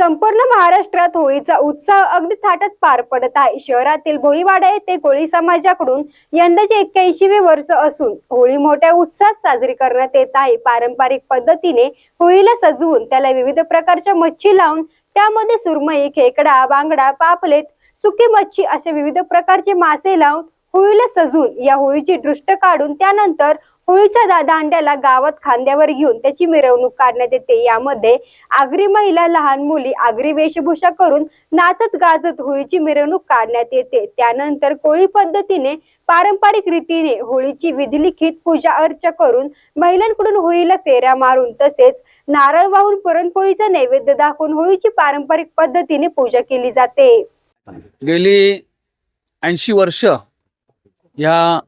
संपूर्ण महाराष्ट्रात होळीचा उत्साह अगदी थाटत पार पडत आहे. शहरातील भोईवाडा येथे कोळी समाजाकडून यंदाचे एक्क्याऐंशीवे वर्ष असून होळी मोठ्या उत्साहात साजरी करण्यात येत आहे. पारंपरिक पद्धतीने होळीला सजवून त्याला विविध प्रकारच्या मच्छी लावून त्यामध्ये सुरमई खेकडा बांगडा पापलेत सुकी मच्छी असे विविध प्रकारचे मासे लावून होळीला सजवून या होळीची दृष्ट काढून त्यानंतर होळीच्या दांड्याला गावात खांद्यावर घेऊन त्याची मिरवणूक काढण्यात येते. यामध्ये आगरी महिला लहान मुली आगरी वेशभूषा करून नाचत गाजत होळीची मिरवणूक काढण्यात येते. त्यानंतर कोळी पद्धतीने पारंपरिक रीतीने होळीची विधिलिखित पूजा अर्चा करून महिलांकडून होळीला फेऱ्या मारून तसेच नारळ वाहून पुरणपोळीचा नैवेद्य दाखवून होळीची पारंपरिक पद्धतीने पूजा केली जाते. गेली ऐंशी वर्ष या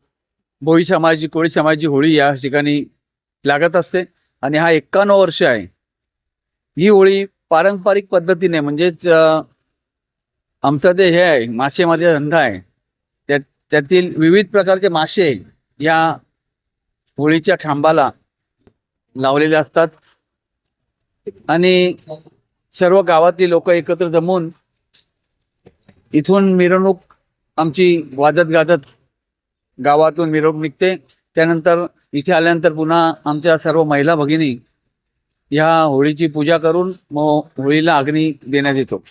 भोई समाजी कोळी समाजी होळी या ठिकाणी लागत असते. आणि हा एक्कावन्न वर्ष आहे. ही होळी पारंपरिक पद्धतीने म्हणजेच आमचा ते हे आहे मासेमारीचा धंदा आहे त्या त्यातील विविध प्रकारचे मासे या होळीच्या खांबाला लावलेले असतात. आणि सर्व गावातली लोक एकत्र जमून इथून मिरवणूक आमची वाजत गाजत गावातून मिरवणूक निघते. त्यानंतर इथे आल्यानंतर पुन्हा आमच्या सर्व महिला भगिनी ह्या होळीची पूजा करून मग होळीला अग्नी देण्यात येतो.